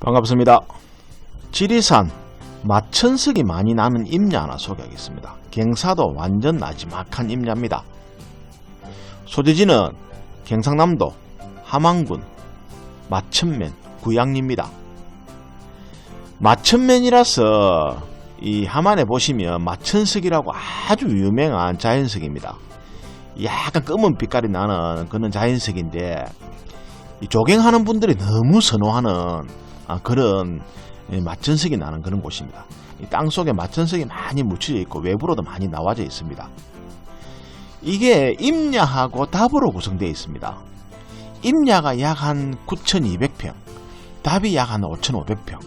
반갑습니다. 지리산 마천석이 많이 나는 임야 하나 소개하겠습니다. 경사도 완전 나지막한 임야입니다. 소재지는 경상남도 함안군 마천면 구양리입니다. 마천면이라서 이 함안에 보시면 마천석이라고 아주 유명한 자연석입니다. 약간 검은 빛깔이 나는 그런 자연석인데 이 조경하는 분들이 너무 선호하는 아, 그런 예, 마천석이 나는 그런 곳입니다. 이 땅속에 마천석이 많이 묻혀져 있고 외부로도 많이 나와져 있습니다. 이게 임야하고 답으로 구성되어 있습니다. 임야가 약 한 9,200평, 답이 약 한 5,500평.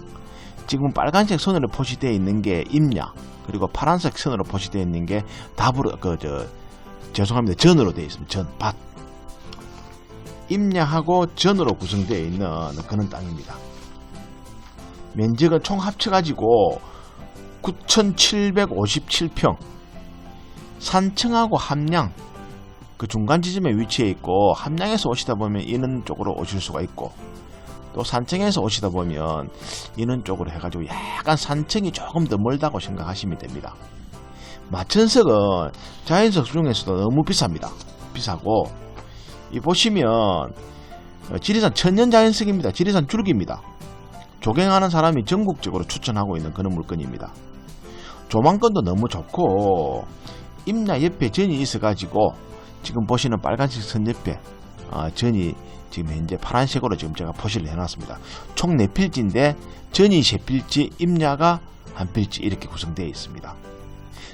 지금 빨간색 선으로 표시되어 있는 게 임야, 그리고 파란색 선으로 표시되어 있는 게 답으로 그 저 죄송합니다 전으로 되어 있습니다. 전 밭. 임야하고 전으로 구성되어 있는 그런 땅입니다. 면적은 총 합쳐가지고 9,757평. 산청하고 함양 그 중간 지점에 위치해 있고 함양에서 오시다 보면 이는 쪽으로 오실 수가 있고 또 산청에서 오시다 보면 이는 쪽으로 해가지고 약간 산청이 조금 더 멀다고 생각하시면 됩니다. 마천석은 자연석 중에서도 너무 비쌉니다. 비싸고 이 보시면 어, 지리산 천년자연석입니다. 지리산 줄기입니다. 조경하는 사람이 전국적으로 추천하고 있는 그런 물건입니다. 조망권도 너무 좋고 임야 옆에 전이 있어가지고 지금 보시는 빨간색 선 옆에 아, 전이 지금 현재 파란색으로 지금 제가 표시를 해놨습니다. 총 4필지인데 전이 3필지, 임야가 한 필지 이렇게 구성되어 있습니다.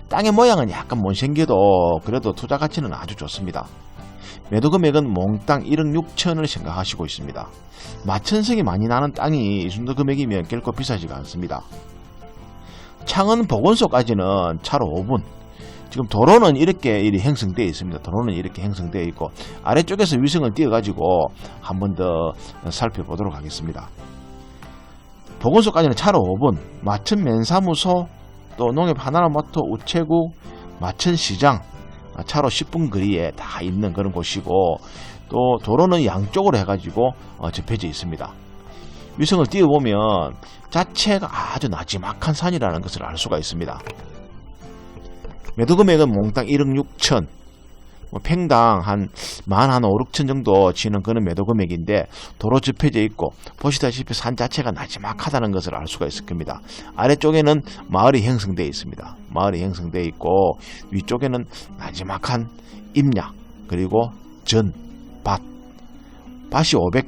땅의 모양은 약간 못생겨도 그래도 투자 가치는 아주 좋습니다. 매도 금액은 몽땅 1억 6천을 생각하시고 있습니다. 마천성이 많이 나는 땅이 이 정도 금액이면 결코 비싸지가 않습니다. 창원 보건소까지는 차로 5분. 지금 도로는 이렇게 이리 형성되어 있습니다. 도로는 이렇게 형성되어 있고 아래쪽에서 위성을 띄워가지고 한 번 더 살펴보도록 하겠습니다. 보건소까지는 차로 5분. 마천 면사무소 또 농협 하나로모터 우체국 마천시장 차로 10분 거리에 다 있는 그런 곳이고 또 도로는 양쪽으로 해가지고 어, 접혀져 있습니다. 위성을 띄워보면 자체가 아주 나지막한 산이라는 것을 알 수가 있습니다. 매도 금액은 몽땅 1억 6천, 뭐 팽당 한 만 한 5, 6천 정도 치는 그런 매도 금액인데 도로 접혀져 있고 보시다시피 산 자체가 나지막하다는 것을 알 수가 있을 겁니다. 아래쪽에는 마을이 형성되어 있습니다. 마을이 형성되어 있고 위쪽에는 나지막한 임야 그리고 전, 밭, 밭이 500,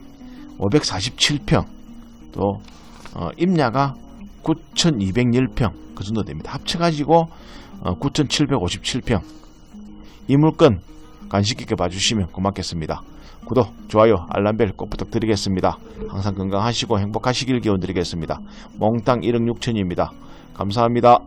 547평 또 어, 임야가 9,201평 그 정도 됩니다. 합쳐가지고 어, 9,757평 이 물건 관심 있게 봐주시면 고맙겠습니다. 구독, 좋아요, 알람벨 꼭 부탁드리겠습니다. 항상 건강하시고 행복하시길 기원드리겠습니다. 몽땅 1억 6천입니다. 감사합니다.